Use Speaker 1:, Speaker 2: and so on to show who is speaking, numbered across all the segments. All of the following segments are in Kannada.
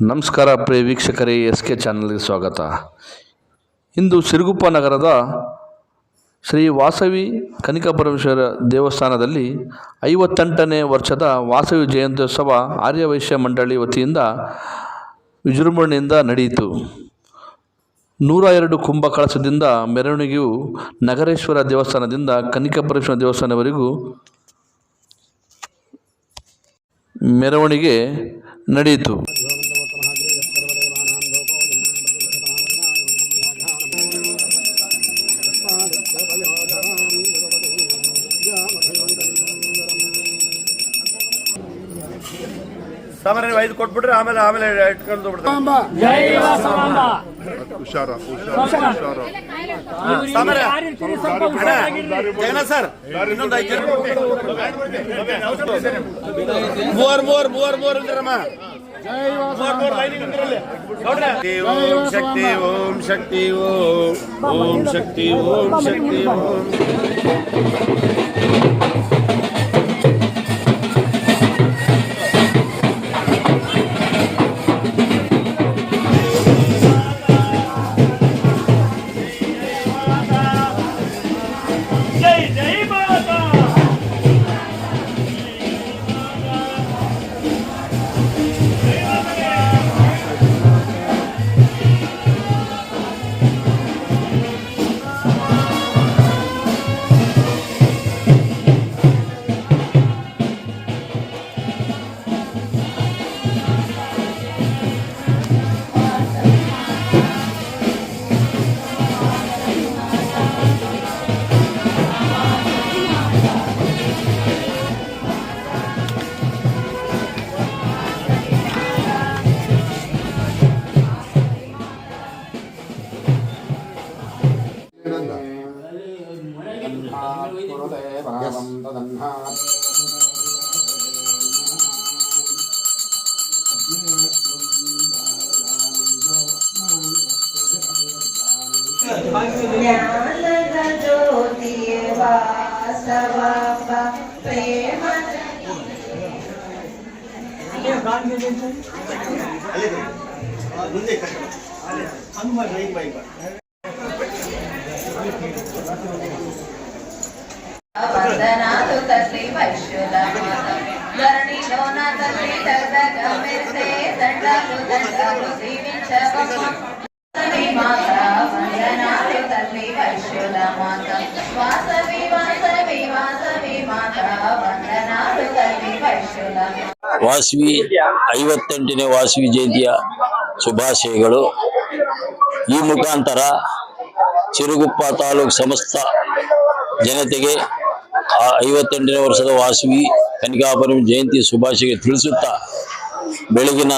Speaker 1: ನಮಸ್ಕಾರ ಪ್ರಿಯ ವೀಕ್ಷಕರೇ ಎಸ್ ಕೆ ಚಾನಲ್ಗೆ ಸ್ವಾಗತ. ಇಂದು ಸಿರುಗುಪ್ಪ ನಗರದ ಶ್ರೀ ವಾಸವಿ ಕನಿಕಪರಮೇಶ್ವರ ದೇವಸ್ಥಾನದಲ್ಲಿ ಐವತ್ತೆಂಟನೇ ವರ್ಷದ ವಾಸವಿ ಜಯಂತ್ಯೋತ್ಸವ ಆರ್ಯವೈಶ್ಯ ಮಂಡಳಿ ವತಿಯಿಂದ ವಿಜೃಂಭಣೆಯಿಂದ ನಡೆಯಿತು. ನೂರ ಎರಡು ಕುಂಭ ಕಳಸದಿಂದ ಮೆರವಣಿಗೆಯು ನಗರೇಶ್ವರ ದೇವಸ್ಥಾನದಿಂದ ಕನಿಕಪರಮೇಶ್ವರ ದೇವಸ್ಥಾನವರೆಗೂ ಮೆರವಣಿಗೆ ನಡೆಯಿತು.
Speaker 2: ಸಾಮಾನ್ಯ ವೈದ್ಯ ಐದು ಕೊಟ್ಬಿಟ್ರೆ ಆಮೇಲೆ ಆಮೇಲೆ ಇಟ್ಕೊಂಡು
Speaker 3: ಹುಷಾರ ಹುಷಾರ ಹುಷಾರ.
Speaker 2: ಸಾಮಾನ್ಯ ಜಗನ್ನಾಥ್ ಸರ್ ಇನ್ನೊಂದು ಐದು ಜನ. ಮೂವರ್ ಮೂವರ್ ಮೂವರ್ ಮೂವರ್ ಓಂ ಶಕ್ತಿ ಓಂ ಶಕ್ತಿ ಓಂ ಓಂ ಶಕ್ತಿ ಓಂ ಶಕ್ತಿ ಓಂ.
Speaker 4: ಜ್ಞಾನದ ಜ್ಯೋತಿಯ ವಾಸವ ಪ್ರೇಮ వందనాలు తల్లి వైశ్యుల మాత ధరణిలోన తల్లి తగదగ మెరిసే దండాలు దండాలు దీవించవమ్మ వాసవి మాత వందనాలు తల్లి వైశ్యుల మాత వాసవి వాసవి వాసవి మాత వందనాలు తల్లి వైశ్యుల మాత
Speaker 5: ವಾಸವಿ ಐವತ್ತೆಂಟನೇ ವಾಸವಿ ಜಯಂತಿಯ ಶುಭಾಶಯಗಳು ಈ ಮುಖಾಂತರ ಚಿರುಗುಪ್ಪ ತಾಲೂಕು ಸಮಸ್ತ ಜನತೆಗೆ ಆ ಐವತ್ತೆಂಟನೇ ವರ್ಷದ ವಾಸವಿ ಕನಿಕಾಪುರಂ ಜಯಂತಿ ಶುಭಾಶಯ ತಿಳಿಸುತ್ತಾ ಬೆಳಗಿನ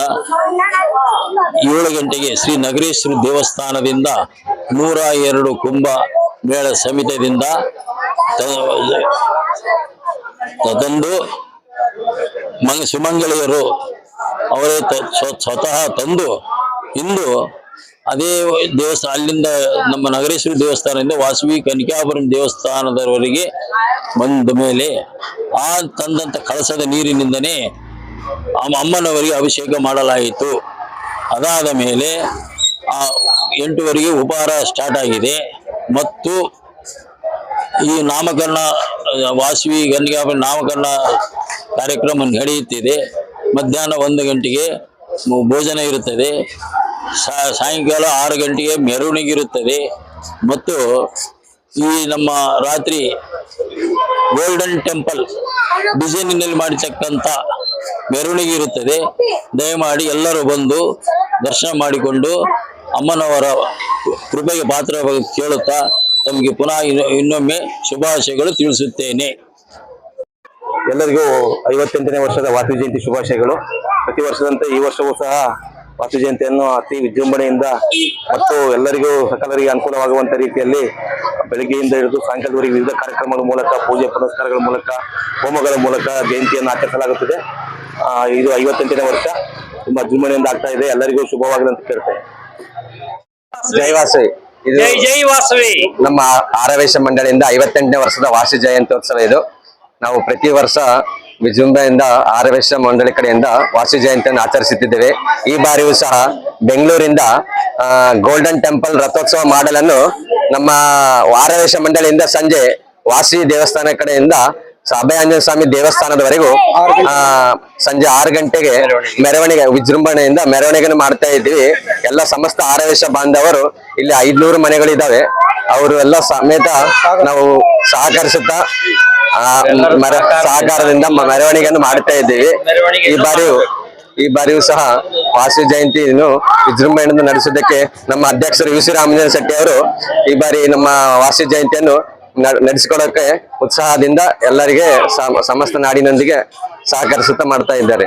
Speaker 5: ಏಳು ಗಂಟೆಗೆ ಶ್ರೀ ನಗರೇಶ್ವರ ದೇವಸ್ಥಾನದಿಂದ ನೂರ ಎರಡು ಕುಂಭ ಮೇಳ ಸಮಿತಿಯಿಂದ ತಂದು ಮಂಗ, ಸುಮಂಗಳೆಯರು ಅವರೇ ಸ್ವತಃ ತಂದು ಇಂದು ಅದೇ ದೇವಸ್ಥಾನ, ಅಲ್ಲಿಂದ ನಮ್ಮ ನಗರೇಶ್ವರಿ ದೇವಸ್ಥಾನದಿಂದ ವಾಸವಿ ಕನಿಕಾಪುರಂ ದೇವಸ್ಥಾನದವರೆಗೆ ಬಂದ ಮೇಲೆ ಆ ತಂದಂತ ಕಳಸದ ನೀರಿನಿಂದನೇ ಅಮ್ಮ- ಅಮ್ಮನವರಿಗೆ ಅಭಿಷೇಕ ಮಾಡಲಾಯಿತು. ಅದಾದ ಮೇಲೆ ಆ ಎಂಟುವರೆಗೆ ಉಪಹಾರ ಸ್ಟಾರ್ಟ್ ಆಗಿದೆ. ಮತ್ತು ಈ ನಾಮಕರಣ, ವಾಸವಿ ಗಂಡಿಗಾಪುರ ನಾಮಕರಣ ಕಾರ್ಯಕ್ರಮ ನಡೆಯುತ್ತಿದೆ. ಮಧ್ಯಾಹ್ನ ಒಂದು ಗಂಟೆಗೆ ಭೋಜನ ಇರುತ್ತದೆ. ಸಾಯಂಕಾಲ ಆರು ಗಂಟೆಗೆ ಮೆರವಣಿಗೆ ಇರುತ್ತದೆ ಮತ್ತು ಈ ನಮ್ಮ ರಾತ್ರಿ ಗೋಲ್ಡನ್ ಟೆಂಪಲ್ ಡಿಸೈನಿನಲ್ಲಿ ಮಾಡಿರ್ತಕ್ಕಂಥ ಮೆರವಣಿಗೆ ಇರುತ್ತದೆ ದಯಮಾಡಿ ಎಲ್ಲರೂ ಬಂದು ದರ್ಶನ ಮಾಡಿಕೊಂಡು ಅಮ್ಮನವರ ಕೃಪೆಗೆ ಪಾತ್ರ ಕೇಳುತ್ತಾ ತಮಗೆ ಪುನಃ ಇನ್ನು- ಇನ್ನೊಮ್ಮೆ ಶುಭಾಶಯಗಳು ತಿಳಿಸುತ್ತೇನೆ.
Speaker 6: ಎಲ್ಲರಿಗೂ ಐವತ್ತೆಂಟನೇ ವರ್ಷದ ವಾಸಿ ಜಯಂತಿ ಶುಭಾಶಯಗಳು. ಪ್ರತಿ ವರ್ಷದಂತೆ ಈ ವರ್ಷವೂ ಸಹ ವಾಸವಿ ಜಯಂತಿಯನ್ನು ಅತಿ ವಿಜೃಂಭಣೆಯಿಂದ ಮತ್ತು ಎಲ್ಲರಿಗೂ ಸಕಲರಿಗೆ ಅನುಕೂಲವಾಗುವಂತ ರೀತಿಯಲ್ಲಿ ಬೆಳಗ್ಗೆಯಿಂದ ಹಿಡಿದು ಸಾಯಂಕಾಲದವರೆಗೆ ವಿವಿಧ ಕಾರ್ಯಕ್ರಮಗಳ ಮೂಲಕ ಪೂಜೆ ಪುನಸ್ಕಾರಗಳ ಮೂಲಕ ಹೋಮಗಳ ಮೂಲಕ ಜಯಂತಿಯನ್ನು ಆಚರಿಸಲಾಗುತ್ತದೆ. ಇದು ಐವತ್ತೆಂಟನೇ ವರ್ಷ. ತುಂಬಾ ವಿಜೃಂಭಣೆಯಿಂದ ಆಗ್ತಾ ಇದೆ. ಎಲ್ಲರಿಗೂ ಶುಭವಾಗಲಿ ಅಂತ ಕೇಳ್ತೇನೆ. ಜೈ ವಾಸವಿ. ಇದು
Speaker 7: ಜೈ ಜೈ ವಾಸವಿ.
Speaker 6: ನಮ್ಮ ಆರವೇಶ ಮಂಡಳಿಯಿಂದ ಐವತ್ತೆಂಟನೇ ವರ್ಷದ ವಾಸಿ ಜಯಂತ್ಯೋತ್ಸವ ಇದು. ನಾವು ಪ್ರತಿ ವರ್ಷ
Speaker 7: ವಿಜೃಂಭಣೆಯಿಂದ ಆರವೇಶ ಮಂಡಳಿ ಕಡೆಯಿಂದ ವಾಸು ಜಯಂತಿಯನ್ನು ಆಚರಿಸುತ್ತಿದ್ದೇವೆ. ಈ ಬಾರಿಯೂ ಸಹ ಬೆಂಗಳೂರಿಂದ ಗೋಲ್ಡನ್ ಟೆಂಪಲ್ ರಥೋತ್ಸವ ಮಾಡಲನ್ನು ನಮ್ಮ ಆರವೇಶ ಮಂಡಳಿಯಿಂದ ಸಂಜೆ ವಾಸಿ ದೇವಸ್ಥಾನ ಕಡೆಯಿಂದ ಅಭಯಾಂಜನ ಸ್ವಾಮಿ ದೇವಸ್ಥಾನದವರೆಗೂ, ಆ, ಸಂಜೆ ಆರು ಗಂಟೆಗೆ ಮೆರವಣಿಗೆ, ವಿಜೃಂಭಣೆಯಿಂದ ಮೆರವಣಿಗೆಯನ್ನು ಮಾಡ್ತಾ ಇದ್ದೀವಿ. ಎಲ್ಲ ಸಮಸ್ತ ಆರವೇಶ ಬಾಂಧವರು, ಇಲ್ಲಿ ಐದ್ನೂರು ಮನೆಗಳಿದ್ದಾವೆ. ಅವರು ಎಲ್ಲ ಸಮೇತ ನಾವು ಸಹಕರಿಸುತ್ತಾ ಸಹಕಾರದಿಂದ ಮೆರವಣಿಗೆಯನ್ನು ಮಾಡ್ತಾ ಇದ್ದೀವಿ. ಈ ಬಾರಿಯೂ ಈ ಬಾರಿಯೂ ಸಹ ವಾಸು ಜಯಂತಿಯನ್ನು ವಿಜೃಂಭಣೆಯಿಂದ ನಡೆಸೋದಕ್ಕೆ ನಮ್ಮ ಅಧ್ಯಕ್ಷರು ಯು ಸಿ ರಾಮಚಂದ್ರ ಶೆಟ್ಟಿ ಅವರು ಈ ಬಾರಿ ನಮ್ಮ ವಾಸು ಜಯಂತಿಯನ್ನು ನಡೆಸಿಕೊಡೋಕೆ ಉತ್ಸಾಹದಿಂದ ಎಲ್ಲರಿಗೆ ಸಮ- ಸಮಸ್ತ ನಾಡಿನೊಂದಿಗೆ ಸಹಕರಿಸುತ್ತಾ ಮಾಡ್ತಾ ಇದ್ದಾರೆ.